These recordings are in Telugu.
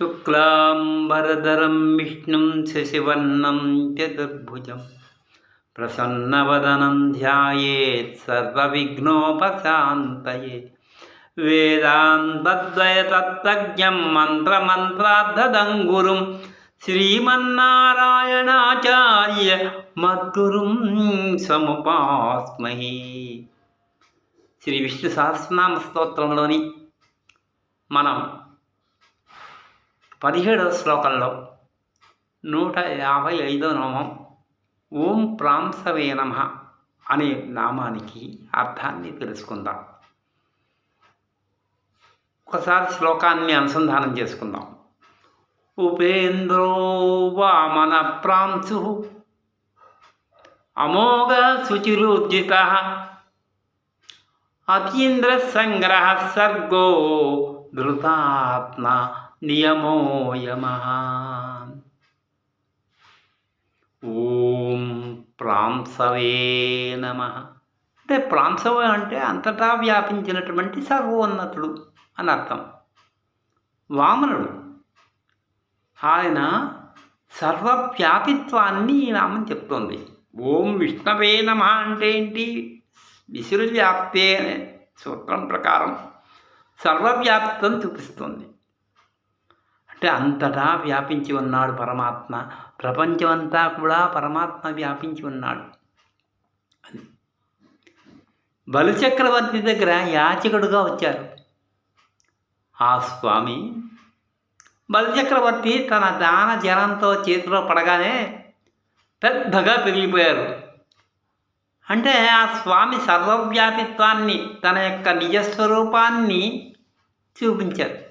శుక్లాంబరధరం విష్ణుం శశివర్ణం చతుర్భుజం. ప్రసన్నవదనం ధ్యాయేత్ సర్వవిఘ్నోపశాంతయే. వేదాంతద్వయతత్వజ్ఞం మంత్రమంత్రార్థదం గురుం శ్రీమన్నారాయణాచార్య మద్గురుం సముపాస్మహే. శ్రీ విష్ణు సహస్రనామ స్తోత్రంలోని మనం పదిహేడవ శ్లోకంలో నూట యాభై ఐదో నామం ఓం ప్రాంసవే నమ అనే నామానికి అర్థాన్ని తెలుసుకుందాం. ఒకసారి శ్లోకాన్ని అనుసంధానం చేసుకుందాం. ఉపేంద్రో వామన ప్రాంశు అమోఘ శుచిరుద్జిత అతీంద్ర సంగ్రహ సర్గో ధృతాత్మ నియమో యమ. ఓం ప్రాంసవే నమ. అంటే ప్రాంసవ అంటే అంతటా వ్యాపించినటువంటి సర్వోన్నతుడు అని అర్థం. వామనుడు ఆయన సర్వవ్యాపిత్వాన్ని ఈ నామం చెప్తోంది. ఓం విష్ణవే నమ అంటే ఏంటి? విసురు వ్యాప్తే అనే సూత్రం ప్రకారం సర్వవ్యాప్తం చూపిస్తుంది. అంటే అంతటా వ్యాపించి ఉన్నాడు పరమాత్మ. ప్రపంచమంతా కూడా పరమాత్మ వ్యాపించి ఉన్నాడు. బలిచక్రవర్తి దగ్గర యాచకుడుగా వచ్చారు. ఆ స్వామి బలిచక్రవర్తి తన దాన జలంతో చేతిలో పడగానే పెద్దగా పెరిగిపోయారు. అంటే ఆ స్వామి సర్వవ్యాపిత్వాన్ని తన యొక్క నిజస్వరూపాన్ని చూపించారు.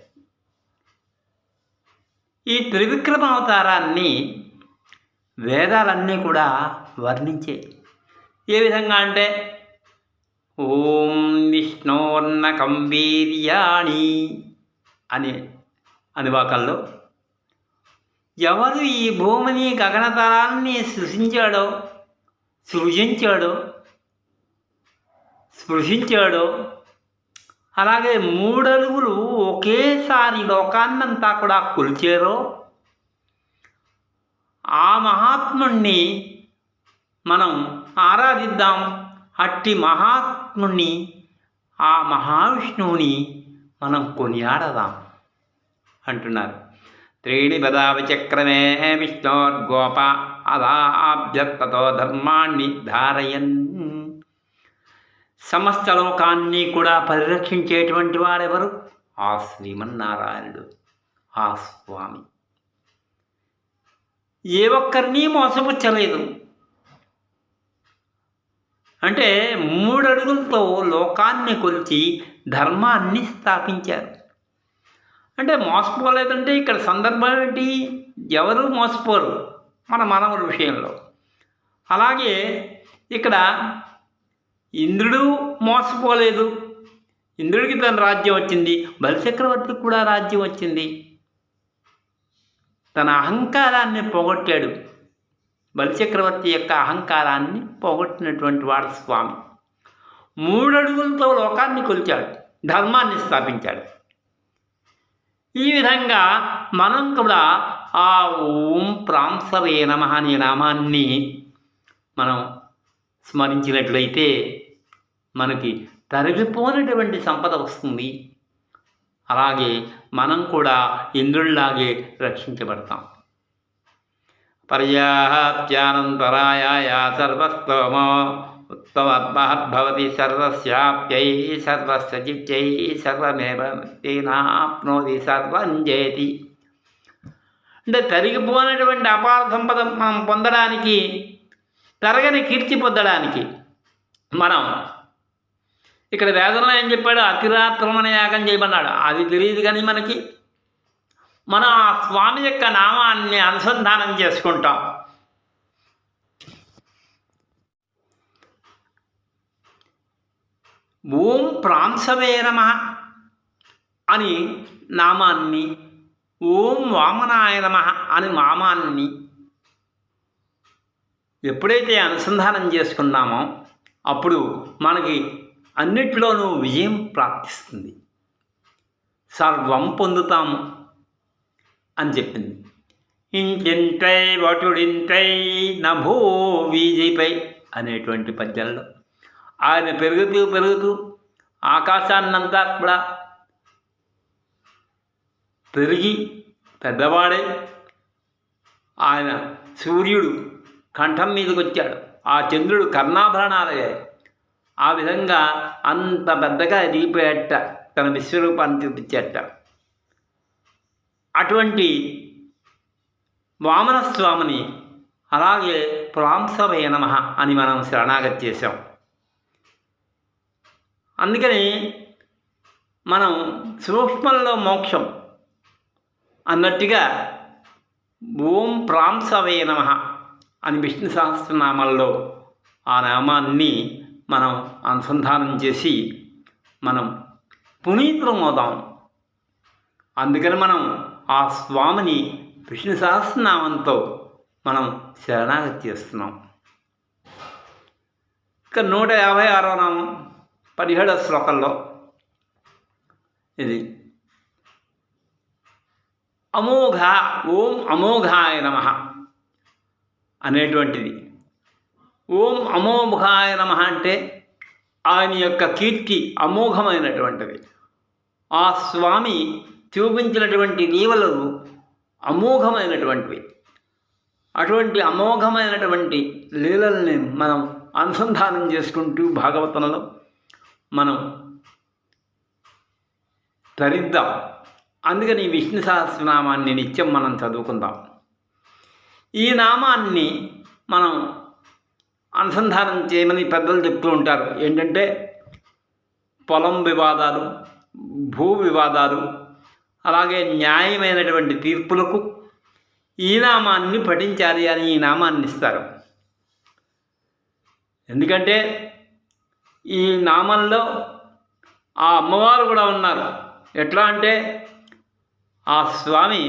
ఈ త్రివిక్రమ అవతారాన్ని వేదాలన్నీ కూడా వర్ణించే. ఏ విధంగా అంటే ఓం విష్ణోర్నకం వీర్యాణి అనే అనువాకల్లో ఎవరు ఈ భూమిని గగనతలాన్ని సృష్టించాడో సృజించాడో స్పృశించాడో అలాగే మూడలుగులు ఒకేసారి లోకాన్నంతా కూడా కొలిచారో? ఆ మహాత్ముణ్ణి మనం ఆరాధిద్దాం. అట్టి మహాత్ముణ్ణి ఆ మహావిష్ణువుని మనం కొనియాడదాం అంటున్నారు. త్రీణి పదావి చక్రమే విష్ణోర్గోప అదాభ్యర్థతో ధర్మాన్ని ధారయన్. సమస్త లోకాన్ని కూడా పరిరక్షించేటువంటి వాడెవరు? ఆ శ్రీమన్నారాయణుడు. ఆ స్వామి. ఏ ఒక్కరిని మోసపుచ్చలేదు. అంటే మూడడుగులతో లోకాన్ని కొలిచి ధర్మాన్ని స్థాపించారు. అంటే మోసపోలేదంటే ఇక్కడ సందర్భం ఏంటి? ఎవరు మోసపోరు? మన మానవుల విషయంలో. అలాగే ఇక్కడ ఇంద్రుడు మోసపోలేదు. ఇంద్రుడికి తన రాజ్యం వచ్చింది. బలిచక్రవర్తికి కూడా రాజ్యం వచ్చింది. తన అహంకారాన్ని పోగొట్టాడు. బలిచక్రవర్తి యొక్క అహంకారాన్ని పోగొట్టినటువంటి వాడు స్వామి మూడు అడుగులతో లోకాన్ని కొలిచాడు. ధర్మాన్ని స్థాపించాడు. ఈ విధంగా మనం కూడా ఆ ఓం ప్రాంసరే నమ అనే నామాన్ని మనం స్మరించినట్లయితే మనకి తరిగిపోనటువంటి సంపద వస్తుంది. అలాగే మనం కూడా ఇంద్రుల్లాగే రక్షించబడతాం. పర్యాప్త్యానంతరాయ సర్వస్తోమో ఉత్తమద్భవతి సర్వస్యాప్యై సర్వస్య చిత్తై సర్వమేవ సర్వం జయతి అంటే తరిగిపోనటువంటి అపార సంపద మనం పొందడానికి తరగని కీర్తి పొందడానికి మనం ఇక్కడ వేదంలో ఏం చెప్పాడు? అతిరాత్రమణ యాగం చేయమన్నాడు. అది తెలియదు కానీ మనకి మనం ఆ స్వామి యొక్క నామాన్ని అనుసంధానం చేసుకుంటాం. ఓం ప్రాంసవే నమ అని నామాన్ని ఓం వామనాయ నమ అని మామాన్ని ఎప్పుడైతే అనుసంధానం చేసుకున్నామో అప్పుడు మనకి అన్నిట్లోనూ విజయం ప్రాప్తిస్తుంది. సర్వం పొందుతాము అని చెప్పింది. ఇంటింటై వటుడింటై నభూ వీధిపై అనేటువంటి పద్యంలో ఆయన పెరుగుతూ పెరుగుతూ ఆకాశాన్నంతా కూడా పెరిగి పెద్దవాడై ఆయన సూర్యుడు కంఠం మీదకి వచ్చాడు ఆ చంద్రుడు కర్ణాభరణాలయ్యాయి ఆ విధంగా అంత పెద్దగా ఎదిగిపోయేట తన విశ్వరూపాన్ని చూపించేట. అటువంటి వామనస్వామిని అలాగే ప్రాంసమయ నమ అని మనం శరణాగతి చేశాం. అందుకని మనం సూక్ష్మంలో మోక్షం అన్నట్టుగా ఓం ప్రాంసవే నమ అని విష్ణు సహస్రనామాల్లో ఆ నామాన్ని మనం అనుసంధానం చేసి మనం పునీతులం అవుదాం. అందుకని మనం ఆ స్వామిని విష్ణు సహస్రనామంతో మనం శరణాగతి చేస్తున్నాం. ఇక నూట యాభై ఆరో నామం పదిహేడో శ్లోకంలో ఇది. అమోఘ ఓం అమోఘాయ నమ అనేటువంటిది. ఓం అమోఘాయ నమ అంటే ఆయన యొక్క కీర్తి అమోఘమైనటువంటిది. ఆ స్వామి చూపించినటువంటి నీవలు అమోఘమైనటువంటివి. అటువంటి అమోఘమైనటువంటి లీలల్ని మనం అనుసంధానం చేసుకుంటూ భాగవతంలో మనం తరిద్దాం. అందుకని విష్ణు సహస్రనామాన్ని నిత్యం మనం చదువుకుందాం. ఈ నామాన్ని మనం అనుసంధానం చేయమని పెద్దలు చెప్తూ ఉంటారు. ఏంటంటే పొలం వివాదాలు భూ వివాదాలు అలాగే న్యాయమైనటువంటి తీర్పులకు ఈ నామాన్ని పఠించాలి అని ఈ నామాన్ని ఇస్తారు. ఎందుకంటే ఈ నామంలో ఆ అమ్మవారు కూడా ఉన్నారు. ఎట్లా అంటే ఆ స్వామి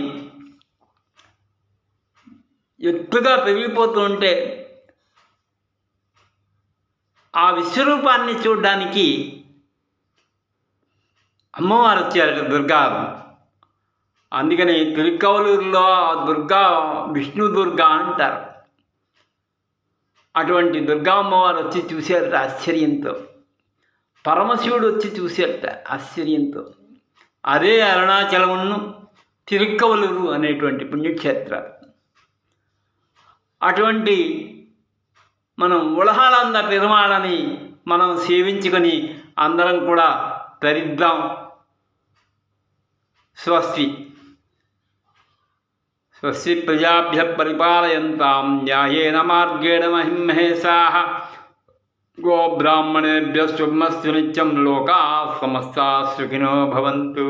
ఎత్తుగా పెరిగిపోతూ ఉంటే ఆ విశ్వరూపాన్ని చూడడానికి అమ్మవారు వచ్చారు దుర్గా. అందుకని తిరుక్కవలూరులో దుర్గా విష్ణు దుర్గా అంటారు. అటువంటి దుర్గా అమ్మవారు వచ్చి చూశారట ఆశ్చర్యంతో. పరమశివుడు వచ్చి చూశారట ఆశ్చర్యంతో. అదే అరుణాచలమును తిరుక్కవలూరు అనేటువంటి పుణ్యక్షేత్రాలు అటువంటి మనం ఉలహాలంద పెరుమాళని మనం సేవించుకొని అందరం కూడా తరిద్దాం స్వస్తి. స్వస్తి ప్రజాభ్య పరిపాలయంతాం న్యాయేన మార్గేణ మహిమహేషా గోబ్రాహ్మణేభ్య శుభమస్తు నిత్యం లోకా సమస్త సుఖినో భవంతు.